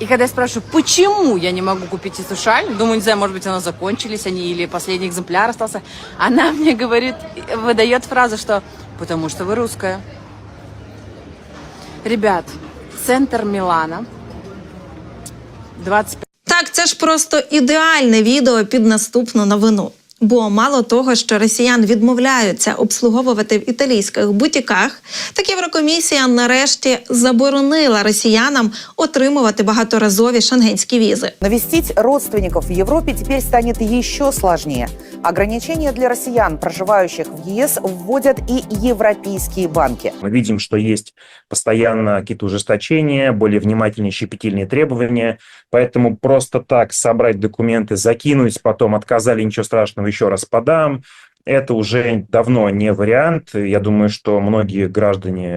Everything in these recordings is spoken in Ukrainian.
И когда я спрашиваю, почему я не могу купить эту шаль, думаю, не знаю, может быть, она закончились они или последний экземпляр остался, она мне говорит, выдает фразу, что «потому что вы русская». Ребят, центр Милана, 25 Так, це ж просто ідеальне відео під наступну новину. Бо мало того, що росіян відмовляються обслуговувати в італійських бутіках, так Єврокомісія нарешті заборонила росіянам отримувати багаторазові шенгенські візи. Навестить родственников в Европе теперь станет еще сложнее. Ограничения для россиян, проживающих в ЕС, вводят и европейские банки. Мы видим, что есть постоянно какие-то ужесточения, более внимательные щепетильные требования. Поэтому просто так собрать документы, закинуть, потом отказали, ничего страшного, еще раз подам. Это уже давно не вариант. Я думаю, что многие граждане,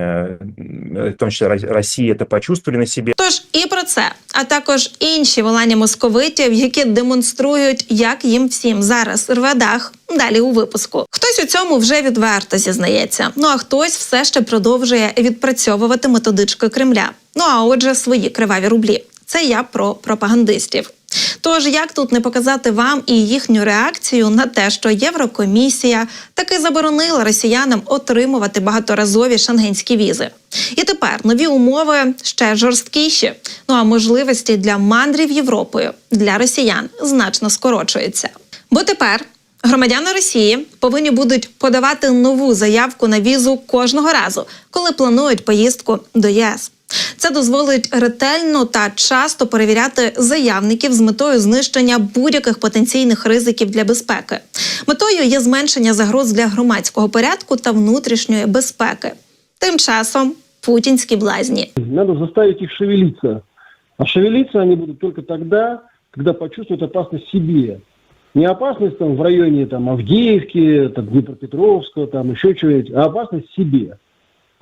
э, в том числе Ро- России, это почувствовали на себе. Тож і про це, а також інші волання московитів, які демонструють, як їм всім зараз рве дах. Далі у випуску. Хтось у цьому вже відверто зізнається. Ну а хтось все ще продовжує відпрацьовувати методички Кремля. Ну а отже, свої криваві рублі. Це я про пропагандистів. Тож як тут не показати вам і їхню реакцію на те, що Єврокомісія таки заборонила росіянам отримувати багаторазові шенгенські візи. І тепер нові умови ще жорсткіші. Ну а можливості для мандрів Європою для росіян значно скорочуються. Бо тепер громадяни Росії повинні будуть подавати нову заявку на візу кожного разу, коли планують поїздку до ЄС. Це дозволить ретельно та часто перевіряти заявників з метою знищення будь-яких потенційних ризиків для безпеки. Метою є зменшення загроз для громадського порядку та внутрішньої безпеки. Тим часом путінські блазні. Надо заставить их шевелиться. А шевелиться они будут только тогда, когда почувствуют опасность себе. Не опасность там в районе там, Авдеевки, там, Днепропетровска, там еще чего-нибудь, а опасность себе.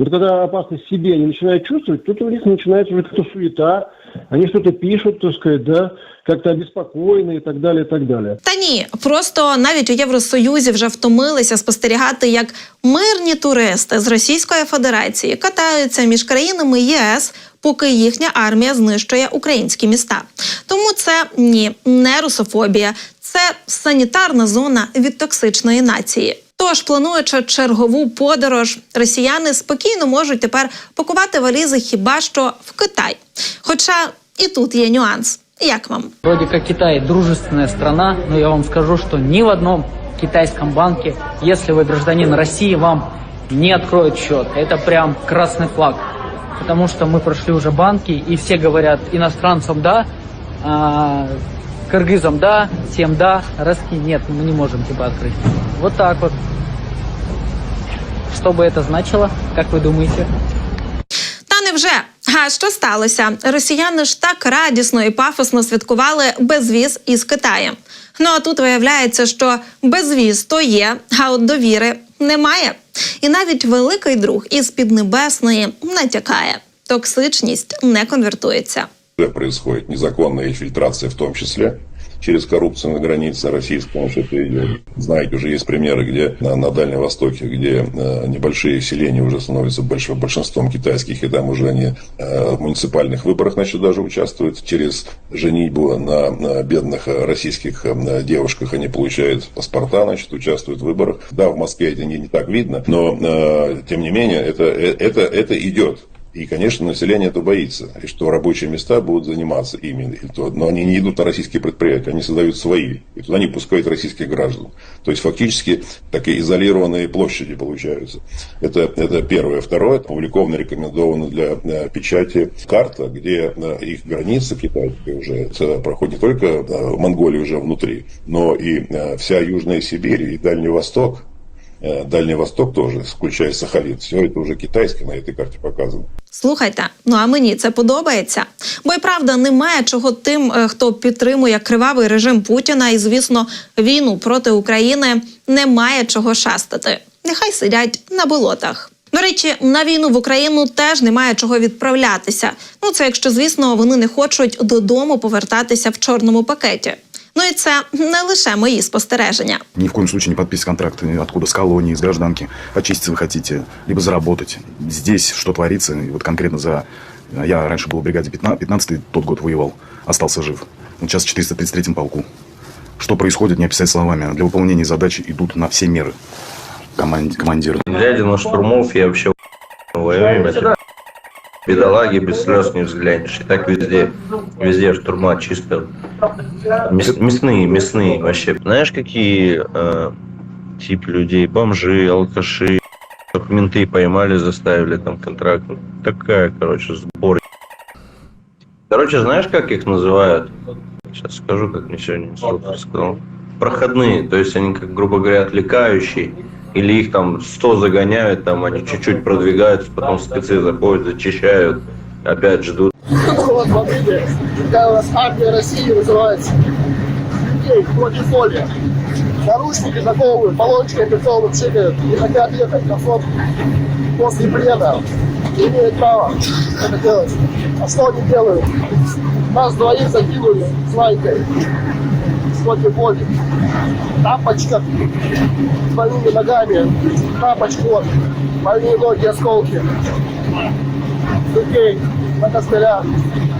Вот когда опасность себе они начинают чувствовать, тут у них начинается уже как-то суета, они что-то пишут, так сказать, да, как-то обеспокоены и так далее, и так далее. Та ні, просто навіть у Євросоюзі вже втомилися спостерігати, як мирні туристи з Російської Федерації катаються між країнами ЄС, поки їхня армія знищує українські міста. Тому це ні, не русофобія, це санітарна зона від токсичної нації. Тож, плануючи чергову подорож, росіяни спокійно можуть тепер пакувати валізи хіба що в Китай. Хоча і тут є нюанс. Як вам? Вроде как Китай дружественная страна, но я вам скажу, что ни в одном китайском банке, если вы гражданин России, вам не откроют счет. Это прям красный флаг. Потому что мы прошли уже банки, и все говорят иностранцам да, а, кыргызам да, всем да, русские нет, мы не можем типа открыть. Вот так вот. Что бы это значило, как вы думаете? Та невже? А що сталося? Росіяни ж так радісно і пафосно святкували безвіз із Китаєм. Ну а тут виявляється, що безвіз то є, а от довіри немає. І навіть великий друг із Піднебесної натякає: токсичність не конвертується. Происходит незаконная фильтрация в том числе через коррупцию на границе российской, что это идет. Знаете, уже есть примеры, где на, на Дальнем Востоке, где э, небольшие селения уже становятся больш- большинством китайских, и там уже они э, в муниципальных выборах начали даже участвовать. Через женитьбу на, на бедных э, российских э, девушках они получают паспорта, значит, участвуют в выборах. Да, в Москве это не, не так видно, но э, тем не менее это, э, это, это идет. И, конечно, население это боится, и что рабочие места будут заниматься ими. Но они не идут на российские предприятия, они создают свои. И туда не пускают российских граждан. То есть, фактически, такие изолированные площади получаются. Это, это первое. Второе, опубликовано, рекомендовано для э, печати карта, где их границы китайские уже проходит не только Монголия уже внутри, но и э, вся Южная Сибирь и Дальний Восток, Дальний Восток тоже, включая Сахалин. Все это уже китайское на этой карте показано. Слухайте, ну а мені це подобається. Бо й правда немає чого тим, е, хто підтримує кривавий режим Путіна і, звісно, війну проти України, немає чого шастати. Нехай сидять на болотах. До речі, на війну в Україну теж немає чого відправлятися. Ну це якщо, звісно, вони не хочуть додому повертатися в чорному пакеті. Ну і це не лише мої спостереження. Ни в коем случае не подписывать контракт ни откуда, с колонии, с гражданки. Очиститься вы хотите, либо заработать. Здесь что творится, и вот конкретно за... Я раньше был в бригаде 15, 15 тот год воевал, остался жив. Вот сейчас в 433-м полку. Что происходит, не описать словами. Для выполнения задачи идут на все меры команд- командиры. Глядя на штурмов, я вообще воюем. Бедолаги без слез не взглянешь. И так везде, везде штурма чисто. Мяс- мясные, мясные вообще. Знаешь, какие э, типы людей? Бомжи, алкаши. Менты поймали, заставили там контракт. Ну, Такая, короче, сбор. Короче, знаешь, как их называют? Сейчас скажу, как мне сегодня инструктор сказал. Проходные, то есть они, как, грубо говоря, отвлекающие. Или их там 100 загоняют, там они чуть-чуть продвигаются, потом спецы заходят, зачищают, опять ждут. Вот смотрите, какая у нас армия России называется. Людей против воли. Наручники заковывают, баллончики операционно пшикают, не хотят ехать на фронт после плена. Не имеют права это делать. А что они делают? Нас двоих закинули с Ванькой против воли. Тапочка больными ногами, тапочку, больные ноги, осколки. Людей на костылях,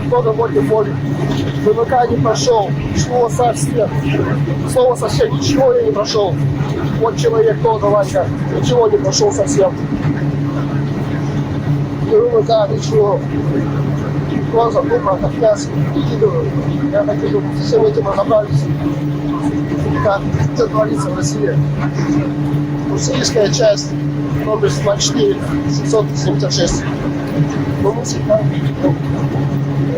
кто-то против воли. ВМК не прошел, шло совсем. Слово совсем ничего я не прошел. Вот человек тоже, Ванька, ничего не прошел совсем. И ВМК ничего. Просто тупо как мясо выкидывают. Я хочу, чтобы со всем этим разобрались. Как это творится в России. Русская часть номер 24 776. Ну, мы всегда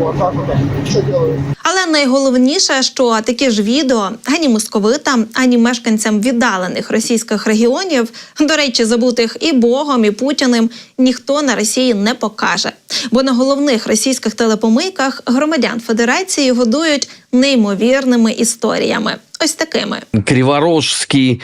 вот так вот. Что делают? Але найголовніше, що такі ж відео ані московитам, ані мешканцям віддалених російських регіонів, до речі, забутих і Богом, і Путіним, ніхто на Росії не покаже. Бо на головних російських телепомийках громадян Федерації годують неймовірними історіями. Ось такими. криворожский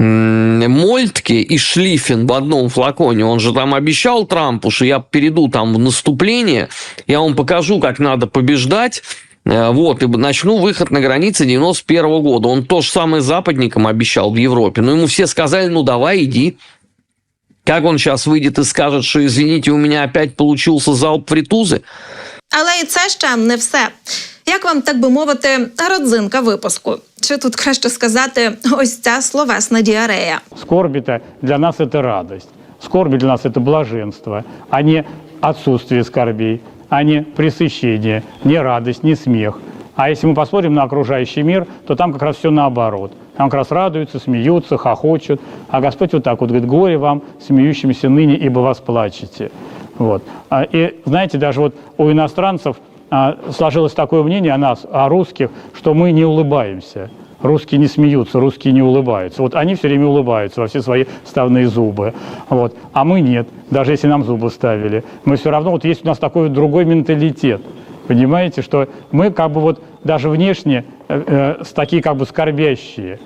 м, Мольтке и Шлиффен в одном флаконе. Он же там обещал Трампу, что я перейду там в наступление, я вам покажу, как надо побеждать. Э, Вот, и начну выход на границе 91 года. Он то же самое западникам обещал в Европе. Но ему все сказали, ну давай, иди. Как он сейчас выйдет и скажет, что, извините, у меня опять получился залп фритузы? Але і це ще не все. Як вам так би мовити, родзинка випуску? Чи тут краще сказати ось ця словесна діарея? Скорби-то для нас это радость. Скорби для нас это блаженство, а не отсутствие скорбей, а не пресыщение, не радость, не смех. А если мы посмотрим на окружающий мир, то там как раз все наоборот. Там как раз радуются, смеются, хохочут. А Господь вот так вот говорит, горе вам, смеющимся ныне, ибо вас плачете. Вот. А, И знаете, даже вот у иностранцев а, сложилось такое мнение о нас, о русских, что мы не улыбаемся. Русские не смеются, русские не улыбаются. Вот они все время улыбаются во все свои ставные зубы. Вот. А мы нет, даже если нам зубы ставили. Мы все равно, вот есть у нас такой вот другой менталитет. Понимаете, что мы как бы вот даже внешне э, э, с- такие как бы скорбящие.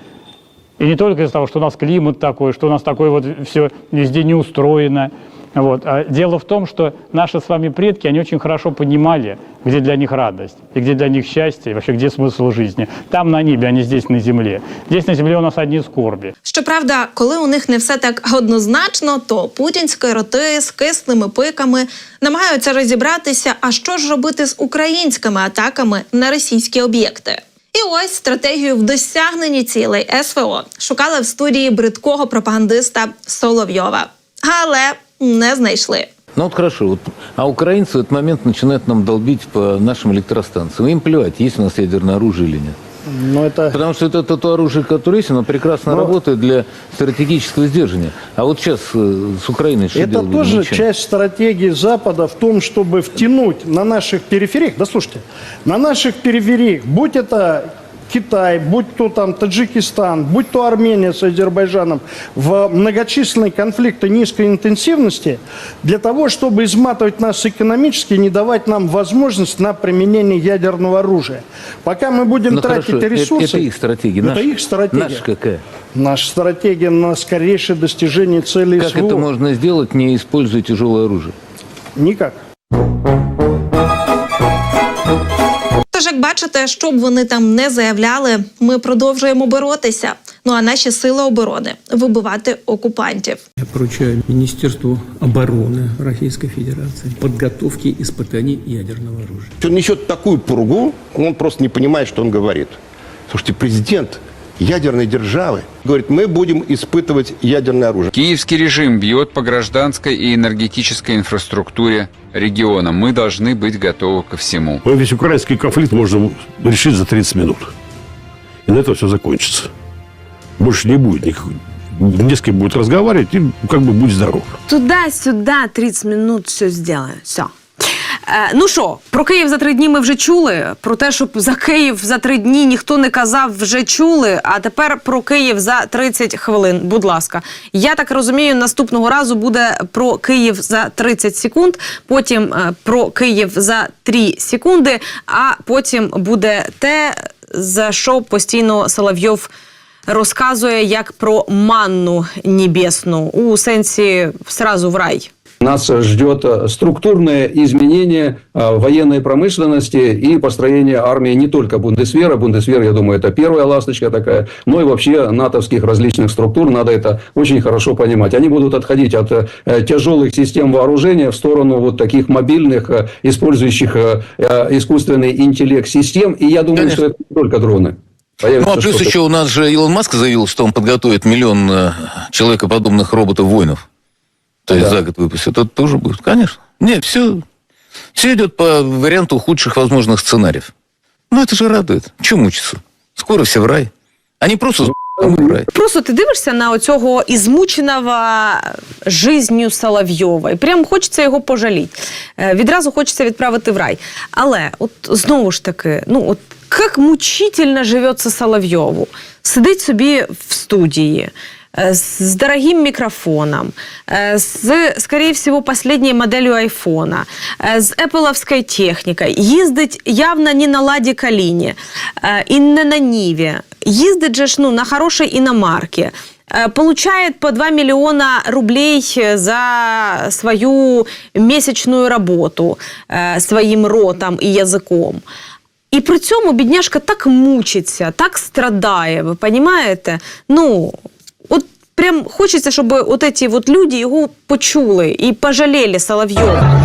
И не только из-за того, что у нас климат такой, что у нас такое вот все везде не устроено. Вот. А дело в том, что наши с вами предки, они очень хорошо понимали, где для них радость, и где для них счастье, и вообще где смысл жизни. Там на небе, а не здесь на земле. Здесь на земле у нас одни скорби. Щоправда, коли у них не все так однозначно, то путінські роти з кислими пиками намагаються розібратися, а що ж робити з українськими атаками на російські об'єкти. І ось стратегію в досягненні цілей СВО шукали в студії бридкого пропагандиста Соловйова, але не знайшли. Ну вот хорошо, вот, а украинцы в этот момент начинают нам долбить по нашим электростанциям. Им плевать, есть у нас ядерное оружие или нет. Но это... Потому что это, это то оружие, которое есть, оно прекрасно Но- работает для стратегического сдерживания. А вот сейчас э, с Украиной что Это делать будем? тоже Ничего. часть стратегии Запада в том, чтобы втянуть на наших перифериях, да слушайте, на наших перифериях, будь это Китай, будь то там Таджикистан, будь то Армения с Азербайджаном, в многочисленные конфликты низкой интенсивности для того, чтобы изматывать нас экономически не давать нам возможность на применение ядерного оружия. Пока мы будем Ну, тратить хорошо, это- ресурсы... это их стратегия. Это Наша- их стратегия. наша какая? Наша стратегия на скорейшее достижение целей Как СВО. это можно сделать, не используя тяжелое оружие? Никак. Тож, як бачите, що б вони там не заявляли, ми продовжуємо боротися. Ну а наші сили оборони вибивати окупантів. Я поручаю Міністерству оборони Російської Федерації підготовки іспитань ядерного оружия. Он несет такую пургу, он просто не понимает, что он говорит. Слушайте, президент ядерной державы говорит, мы будем испытывать ядерное оружие. Киевский режим бьет по гражданской и энергетической инфраструктуре региона. Мы должны быть готовы ко всему. Весь украинский конфликт можно решить за 30 минут. И на этом все закончится. Больше не будет никакой. Не с кем будет разговаривать и как бы будь здоров. Туда-сюда 30 минут все сделаю. Все. Е, ну що, про Київ за три дні ми вже чули. Про те, щоб за Київ за три дні ніхто не казав, вже чули. А тепер про Київ за 30 хвилин. Будь ласка. Я так розумію, наступного разу буде про Київ за 30 секунд, потім е, про Київ за 3 секунди, а потім буде те, за що постійно Соловйов розказує як про манну небесну у сенсі сразу в рай. Нас ждет э, структурное изменение э, военной промышленности и построение армии не только Бундесвера. Бундесвер, я думаю, это первая ласточка такая, но и вообще натовских различных структур. Надо это очень хорошо понимать. Они будут отходить от э, тяжелых систем вооружения в сторону вот таких мобильных, использующих искусственный интеллект систем. И я думаю, Конечно. что это не только дроны. Ну, Появится а плюс еще у нас же Илон Маск заявил, что он подготовит миллион человекоподобных роботов-воинов. То есть Да. за год выпустит. Это тоже будет, конечно. Нет, все, все идет по варианту худших возможных сценариев. Ну, это же радует. Чего мучиться? Скоро все в рай. Они просто а мы в рай. Просто ти дивишся на оцього ізмученого жизнью Соловйова, і прям хочеться його пожаліти. Е, Відразу хочеться відправити в рай. Але от знову ж таки, ну от як мучительно живеться Соловйову. Сидить собі в студії. э, С дорогим микрофоном, э, с, скорее всего, последней моделью айфона, э, с эппловской техникой, їздить явно не на Ладі Каліні э, і не на Ніві. Їздить же ж ну, на хорошій іномарці. Э, Получает по 2 миллиона рублей за свою месячную работу э, своим ротом і язиком. І при цьому бідняшка так мучиться, так страдає, ви розумієте? Ну, от прям хочеться, щоб от ці от люди його почули і пожалели Соловйова.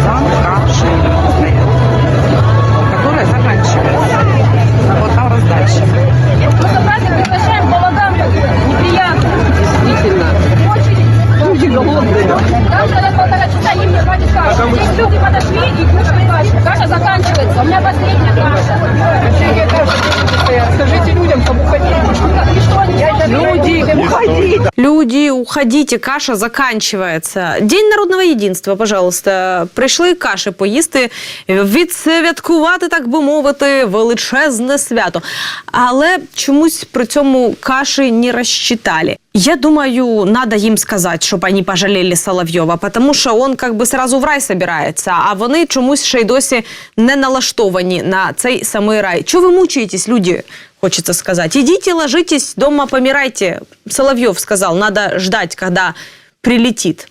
Уходите, каша заканчивається. День народного єдинства, пожалуйста. Прийшли каші поїсти, відсвяткувати, так би мовити, величезне свято. Але чомусь при цьому каші не розчитали. Я думаю, надо їм сказати, щоб вони пожаліли Соловйова, тому що він как би сразу в рай собирається, а вони чомусь ще й досі не налаштовані на цей самий рай. Чого ви мучаєтесь, люди? Хочется сказать. Идите, ложитесь, дома помирайте. Соловьев сказал, надо ждать, когда прилетит.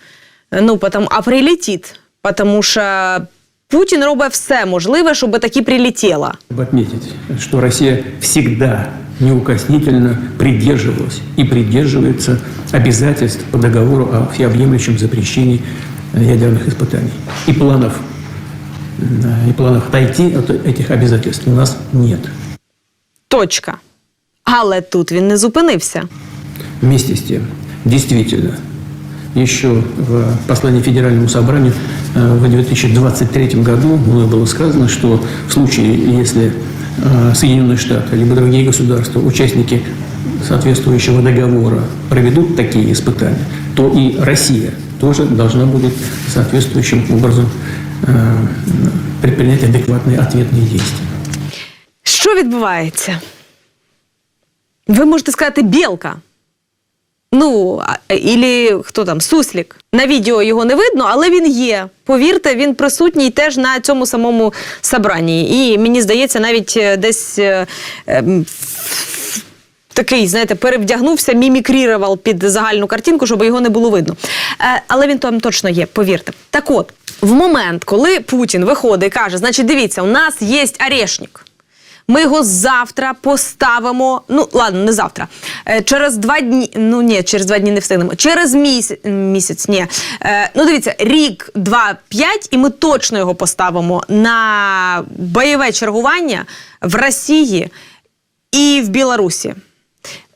Ну, потом, а прилетит, потому что Путін робить все можливе, щоб таки прилетіло. Чтобы отметить, что Россия всегда неукоснительно придерживалась и придерживается обязательств по договору о всеобъемлющем запрещении ядерных испытаний. И планов, и планов отойти от этих обязательств у нас нет. Точка. Але тут він не зупинився. Вместе с тем, действительно, еще в послании Федеральному собранию э, в 2023 году мной было сказано, что в случае, если э, Соединенные Штаты либо другие государства, участники соответствующего договора, проведут такие испытания, то и Россия тоже должна будет соответствующим образом э, предпринять адекватные ответные действия. Що відбувається? Ви можете сказати білка. Ну, ілі хто там, суслік. На відео його не видно, але він є. Повірте, він присутній теж на цьому самому собранні. І мені здається, навіть е, десь е, ем, такий, знаєте, перевдягнувся, мімікрірував під загальну картинку, щоб його не було видно. Е, але він там точно є, повірте. Так от, в момент, коли Путін виходить і каже: значить, дивіться, у нас є орешник. Ми його завтра поставимо. Ну ладно, не завтра. Е, через два дні. Ну ні, через два дні не встигнемо. Через місяць місяць. Ні. Е, ну дивіться, рік, два, п'ять, і ми точно його поставимо на бойове чергування в Росії і в Білорусі.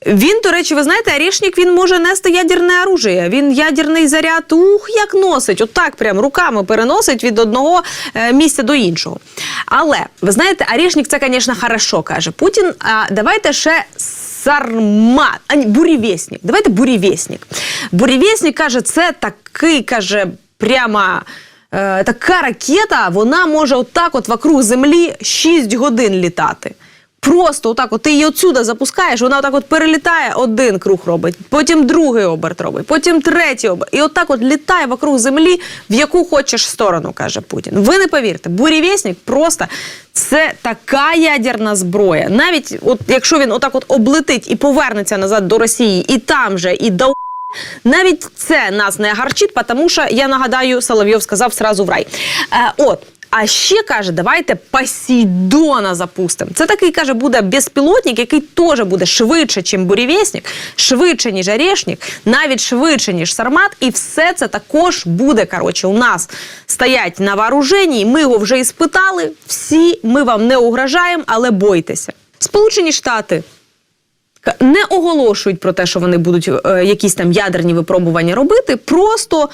Він, до речі, ви знаєте, Орешник, він може нести ядерне оружие. Він ядерний заряд, ух, як носить. Отак прям руками переносить від одного е, місця до іншого. Але ви знаєте, Орешник це, звісно, хорошо, каже Путін. А давайте ще сармат, а ні, бурєвєснік. Давайте бурєвєснік. Бурєвєснік каже, це такий, каже, прямо. Е, така ракета, вона може отак от вокруг землі 6 годин літати. Просто отак, от ти її отсюди запускаєш, вона отак от перелітає, один круг робить, потім другий оберт робить, потім третій оберт. І отак от літає вокруг землі, в яку хочеш сторону, каже Путін. Ви не повірте, бурєвєснік просто це така ядерна зброя. Навіть от якщо він отак от облетить і повернеться назад до Росії, і там же, і до навіть це нас не гарчить, тому що я нагадаю, Соловйов сказав сразу в рай. Е, от. А ще каже, давайте Посейдона запустимо. Це такий каже, буде безпілотник, який теж буде швидше, ніж бурєвєснік, швидше, ніж Орешник, навіть швидше, ніж Сармат. І все це також буде. Коротше, у нас стоять на вооруженні. Ми його вже іспитали. Всі ми вам не угрожаємо, але бойтеся. Сполучені Штати не оголошують про те, що вони будуть е, якісь там ядерні випробування робити, просто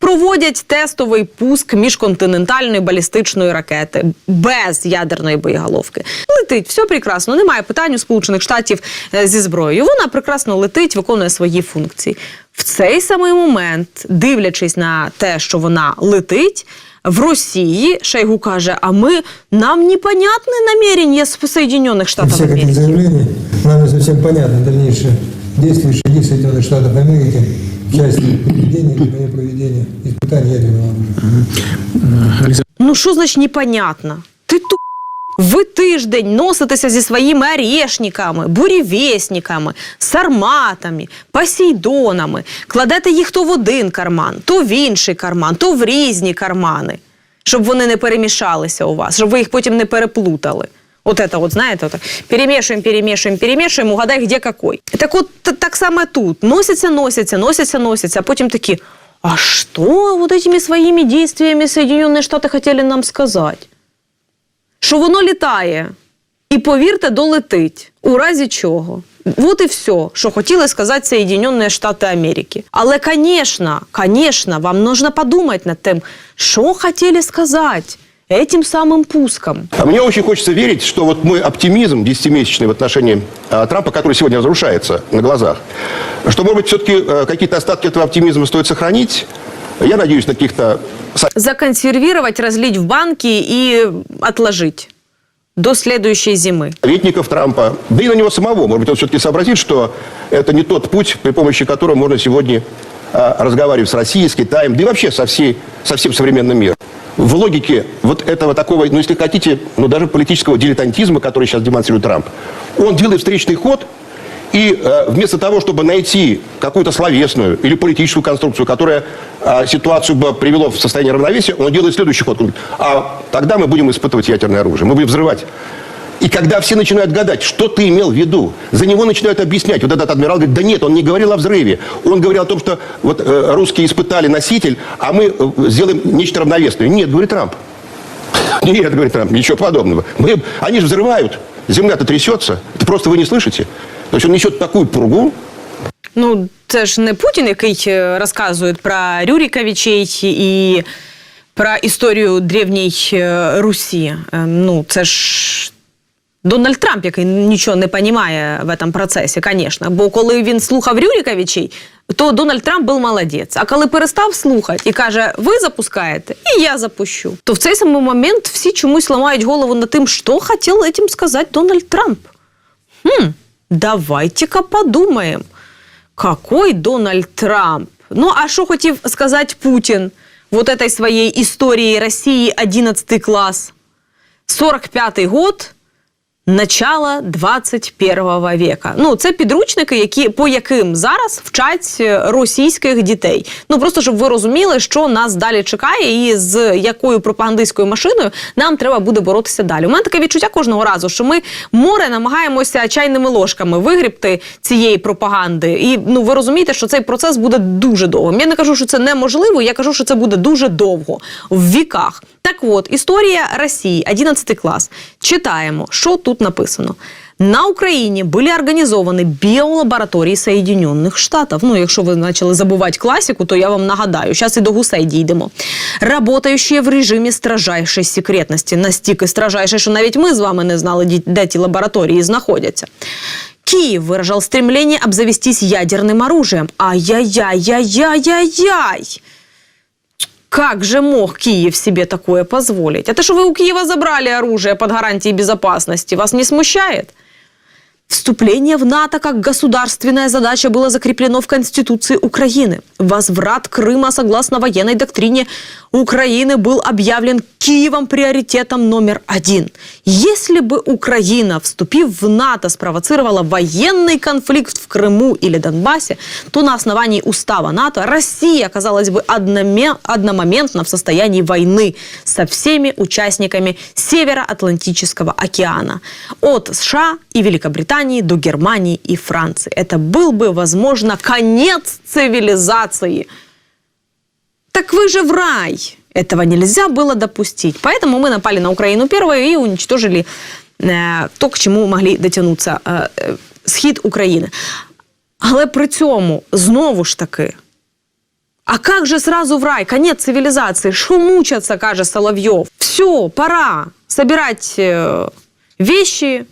проводять тестовий пуск міжконтинентальної балістичної ракети без ядерної боєголовки. Летить, все прекрасно, немає питань у Сполучених Штатів е, зі зброєю. Вона прекрасно летить, виконує свої функції. В цей самий момент, дивлячись на те, що вона летить. В Росії Шойгу каже: а ми нам непонятне намірення з Соединенных Штатів всех Америки. этих заявлений нам не совсем понятно дальнейшие действия шаги Соединенных Штатов Америки в части проведения либо не проведения испытаний ядерного оружия. Ну що значить непонятно? Ти ту. Ви тиждень носитеся зі своїми орешниками, бурєвєсніками, сарматами, посейдонами, кладете їх то в один карман, то в інший карман, то в різні кармани, щоб вони не перемішалися у вас, щоб ви їх потім не переплутали. От это вот, знаєте, от, перемішуємо, перемішуємо, перемішуємо, угадай, де какой. Так от т- так само тут. Носяться, носяться, носяться, носяться, а потім такі, а що вот этими своїми дійствами Соединенные Штати хотіли нам сказати? що воно літає. І повірте, долетить. У разі чого. От і все, що хотіли сказати Соединені Штати Америки. Але, звісно, звісно, вам нужно подумати над тим, що хотіли сказати Этим самым пуском. А Мне очень хочется верить, что вот мой оптимизм десятимесячный в отношении а, Трампа, который сегодня разрушается на глазах, что, может быть, все-таки какие-то остатки этого оптимизма стоит сохранить. Я надеюсь на каких-то Законсервировать, разлить в банки и отложить до следующей зимы. советников Трампа, да и на него самого. Может быть, он все-таки сообразит, что это не тот путь, при помощи которого можно сегодня а, разговаривать с Россией, с Китаем, да и вообще со, всей, со всем современным миром. В логике вот этого такого, ну, если хотите, ну, даже политического дилетантизма, который сейчас демонстрирует Трамп, он делает встречный ход, и э, вместо того, чтобы найти какую-то словесную или политическую конструкцию, которая э, ситуацию бы привело в состояние равновесия, он делает следующий ход. А тогда мы будем испытывать ядерное оружие, мы будем взрывать. И когда все начинают гадать, что ты имел в виду, за него начинают объяснять. Вот этот адмирал говорит, да нет, он не говорил о взрыве. Он говорил о том, что вот э, русские испытали носитель, а мы э, сделаем нечто равновесное. Нет, говорит Трамп. Нет, говорит Трамп, ничего подобного. Мы, они же взрывают. Земля-то трясется. Это просто вы не слышите. То есть он несет такую пургу, Ну, це ж не Путін, який е, розказує про Рюріковичей і про історію древньої е, Русі. Е, Ну, це ж Дональд Трамп, який нічого не розуміє в цьому процесі, звісно. Бо коли він слухав Рюріковичей, то Дональд Трамп був молодець. А коли перестав слухати і каже, ви запускаєте, і я запущу, то в цей самий момент всі чомусь ламають голову над тим, що хотів цим сказати Дональд Трамп. Хм, давайте-ка подумаем, какой Дональд Трамп. Ну, а что хотел сказать Путин вот этой своей истории России 11 класс? 45 год, Начало 21 века. Ну, це підручники, які по яким зараз вчать е, російських дітей. Ну просто щоб ви розуміли, що нас далі чекає, і з якою пропагандистською машиною нам треба буде боротися далі. У мене таке відчуття кожного разу, що ми море намагаємося чайними ложками вигрібти цієї пропаганди. І ну ви розумієте, що цей процес буде дуже довгим. Я не кажу, що це неможливо. Я кажу, що це буде дуже довго в віках. Так от, історія Росії, 11 клас. Читаємо, що тут написано. На Україні были организованы биолаборатории Соединенных Штатов. Ну, якщо ви почали забувати класику, то я вам нагадаю. Зараз і до гусей дійдемо. Работающие в режимі строжайшої секретності. Настільки строжайшої, що навіть ми з вами не знали, ді- де ті лабораторії знаходяться. Киев выражал стремление обзавестись ядерным оружием. Ай-яй-яй-яй-яй-яй! Как же мог Киев себе такое позволить? Это что вы у Киева забрали оружие под гарантией безопасности? Вас не смущает? Вступление в НАТО как государственная задача было закреплено в Конституции Украины. Возврат Крыма, согласно военной доктрине Украины, был объявлен Киевом приоритетом номер один. Если бы Украина, вступив в НАТО, спровоцировала военный конфликт в Крыму или Донбассе, то на основании устава НАТО Россия оказалась бы одномоментно в состоянии войны со всеми участниками Североатлантического океана. От США и Великобритании до Германии и Франции. Это был бы, возможно, конец цивилизации. Так вы же в рай. Этого нельзя было допустить. Поэтому мы напали на Украину первой и уничтожили э, то, к чему могли дотягнутися э, э, схід України. Але при цьому знову ж таки. А как же сразу в рай? Конец цивилизации. Шо мучаться, каже Соловьев. Все, пора собирать э, вещи,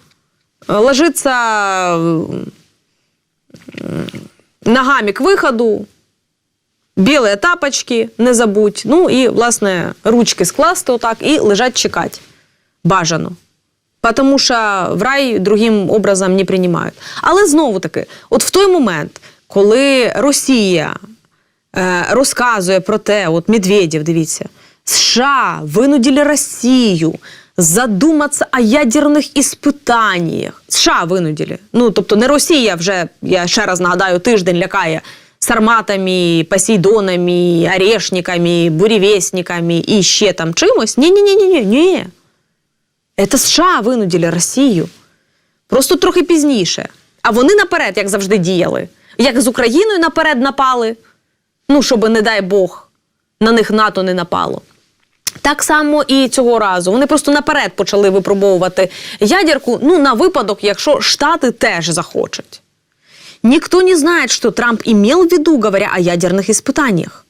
э, ложиться э, ногами к выходу, білі тапочки, не забудь. Ну і, власне, ручки скласти отак і лежать чекати. Бажано. Тому що в рай другим образом не приймають. Але знову таки, от в той момент, коли Росія е, розказує про те, от Медведєв, дивіться, США винудили Росію задуматися о ядерних іспитаннях. США винудили. Ну, тобто не Росія вже, я ще раз нагадаю, тиждень лякає сарматами, посейдонами, орешниками, буревестниками і ще там чимось. Ні-ні-ні-ні, ні. Це США винудили Росію. Просто трохи пізніше. А вони наперед, як завжди, діяли. Як з Україною наперед напали. Ну, щоб, не дай Бог, на них НАТО не напало. Так само і цього разу. Вони просто наперед почали випробовувати ядерку, ну, на випадок, якщо Штати теж захочуть. Никто не знает, что Трамп имел в виду, говоря о ядерных испытаниях.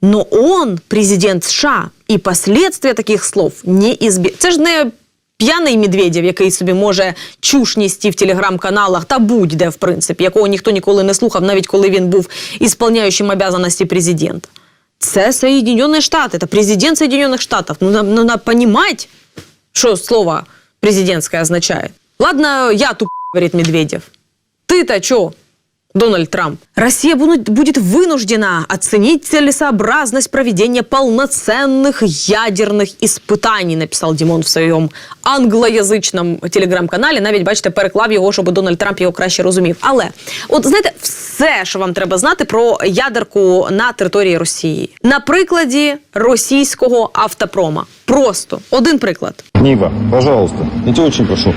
Но он, президент США, і последствия таких слов не ізбіг. Це ж не п'яний Медведєв, який собі може чуш нести в телеграм-каналах та будь-де, в принципі, якого ніхто ніколи не слухав, навіть коли він був ісполняючим обязанності президента Це Соединенные Штаты, це президент Соединенных Штатов. Ну, надо, надо понимать, что слово президентское означает. Ладно, я туп, говорит Медведев. Ты-то чё, Дональд Трамп? Россия будет будет вынуждена оценить целесообразность проведения полноценных ядерных испытаний, написал Дімон в своєму англоязичному телеграм-каналі. Навіть, бачите, переклав його, щоб Дональд Трамп його краще розумів. Але, от знаєте, все, що вам треба знати про ядерку на території Росії. На прикладі російського автопрома. Просто один приклад. Нива, пожалуйста, я тебя очень прошу.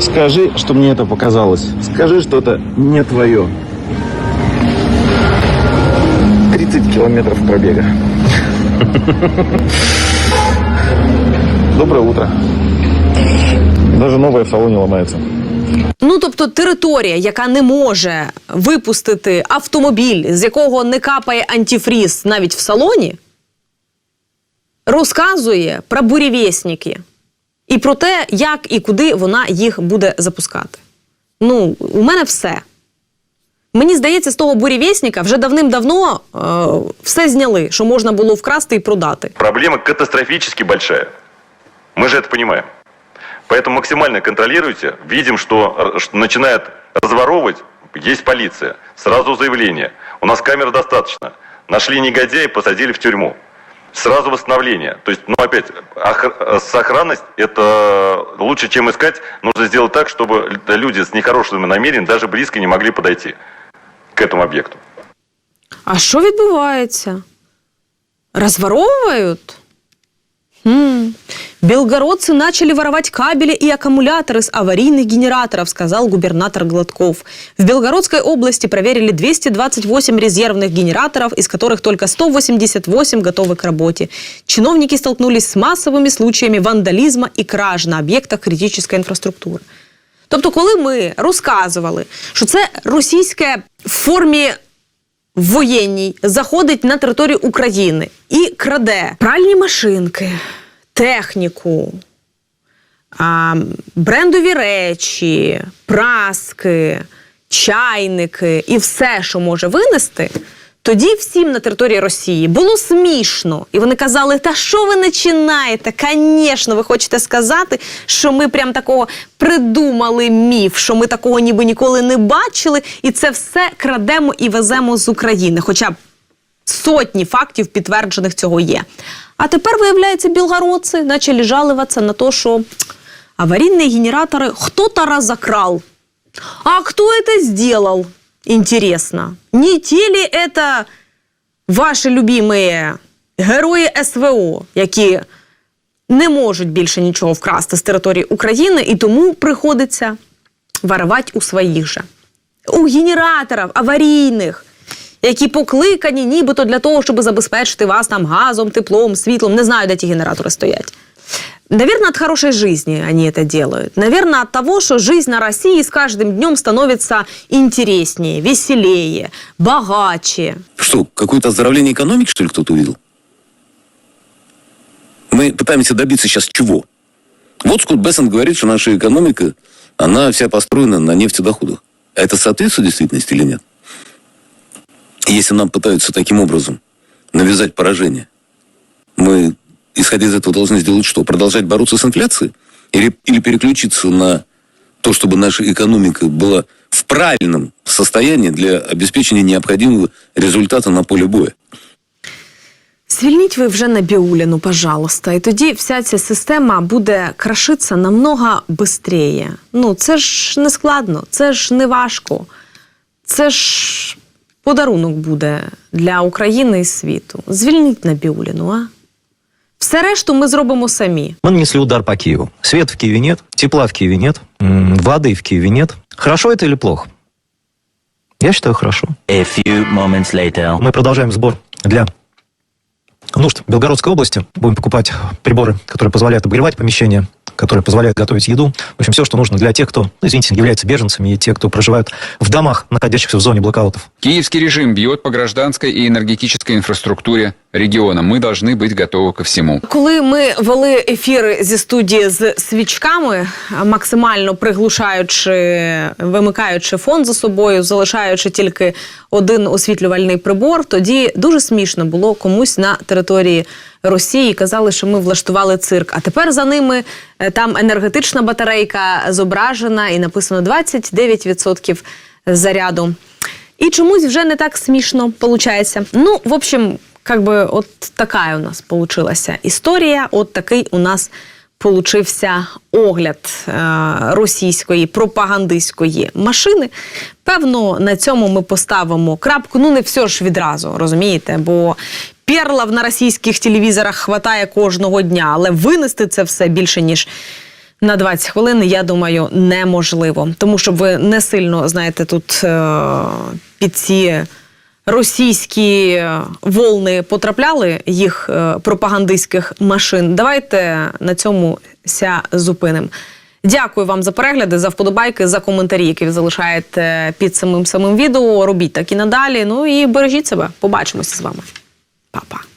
Скажи, что мне это показалось. Скажи, что это не твое. 30 километров пробега. Доброе утро. Даже новое в салоне ломается. Ну, тобто територія, яка не може випустити автомобіль, з якого не капає антифріз навіть в салоні, розказує про бурєвєсники і про те, як і куди вона їх буде запускати. Ну, у мене все. Мені здається, з того бурєвєсника вже давним-давно е, все зняли, що можна було вкрасти і продати. Проблема катастрофически большая. Мы же это понимаем. Поэтому максимально контролируйте. Видим, что, э, что начинает разворовывать, есть полиция. Сразу заявление. У нас камер достаточно. Нашли негодяя, посадили в тюрьму. Сразу восстановление. То есть, ну опять, ох- э, сохранность это лучше, чем искать. Нужно сделать так, чтобы люди с нехорошими намерениями даже близко не могли подойти к этому объекту. А що відбувається? Разворовывают? Хм. Белгородцы начали воровать кабели и аккумуляторы с аварийных генераторов, сказал губернатор Гладков. В Белгородской области проверили 228 резервных генераторов, из которых только 188 готовы к работе. Чиновники столкнулись с массовыми случаями вандализма и краж на об'єктах критичної інфраструктури. Тобто, коли ми розказували, що це російське в формі воєнній заходить на територію України і краде пральні машинки, техніку, брендові речі, праски, чайники і все, що може винести. Тоді всім на території Росії було смішно, і вони казали: Та що ви починаєте? Звісно, ви хочете сказати, що ми прям такого придумали міф, що ми такого ніби ніколи не бачили, і це все крадемо і веземо з України. Хоча сотні фактів підтверджених цього є. А тепер, виявляється, білгородці почали жалуватися на те, що аварійні генератори хто-то разокрал. А кто это сделал? Интересно. Не те ли это ваші любимі герої СВО, які не можуть більше нічого вкрасти з території України, і тому приходиться воровать у своїх же. У генераторів аварійних, які покликані нібито для того, щоб забезпечити вас там газом, теплом, світлом. Не знаю, де ті генератори стоять. Наверное, от хорошей жизни они это делают. Наверное, от того, что жизнь на России с каждым днем становится интереснее, веселее, богаче. Что, какое-то оздоровление экономики, что ли, кто-то увидел? Мы пытаемся добиться сейчас чего? Вот Скотт Бессен говорит, что наша экономика, она вся построена на нефтедоходах. А это соответствует действительности или нет? Если нам пытаются таким образом навязать поражение, мы, исходя из этого, должны сделать что? Продолжать бороться с инфляцией? Или, или переключиться на то, чтобы наша экономика была в правильном состоянии для обеспечения необходимого результата на поле боя? Звільніть ви вже Набіуліну, пожалуйста, і тоді вся ця система буде крашитися намного швидше. Ну, це ж не складно, це ж не важко. Це ж подарунок буде для України і світу. Звільніть Набіуліну, а? Все решту ми зробимо самі. Мы нанесли удар по Киеву. Света в Киеве нет, тепла в Киеве нет, м, воды в Киеве нет. Хорошо это или плохо? Я считаю, хорошо. A few moments later. Мы продолжаем сбор для нужд Белгородской области. Будем покупать приборы, которые позволяют обогревать помещения, которые позволяют готовить еду. В общем, все, что нужно для тех, кто, ну, извините, является беженцами и те, кто проживают в домах, находящихся в зоне блокаутов. Киевский режим бьет по гражданской и энергетической инфраструктуре региона. Мы должны быть готовы ко всему. Коли ми вели ефіри зі студії з свічками, максимально приглушаючи, вимикаючи фон за собою, залишаючи тільки один освітлювальний прибор, тоді дуже смішно було комусь на території Росії. Казали, що ми влаштували цирк. А тепер за ними е, там енергетична батарейка зображена і написано 29% заряду. І чомусь вже не так смішно виходить. Ну, в общем, как бы от така у нас получилася історія, от такий у нас получився огляд е, російської пропагандистської машини. Певно, на цьому ми поставимо крапку. Ну, не все ж відразу, розумієте? Бо перлав на російських телевізорах хватає кожного дня, але винести це все більше ніж на 20 хвилин, я думаю, неможливо. Тому щоб ви не сильно, знаєте, тут е, під ці російські волни потрапляли їх е, пропагандистських машин. Давайте на цьому ся зупинимо. Дякую вам за перегляди, за вподобайки, за коментарі, які ви залишаєте під самим самим відео. Робіть так і надалі. Ну і бережіть себе. Побачимося з вами. Па-па.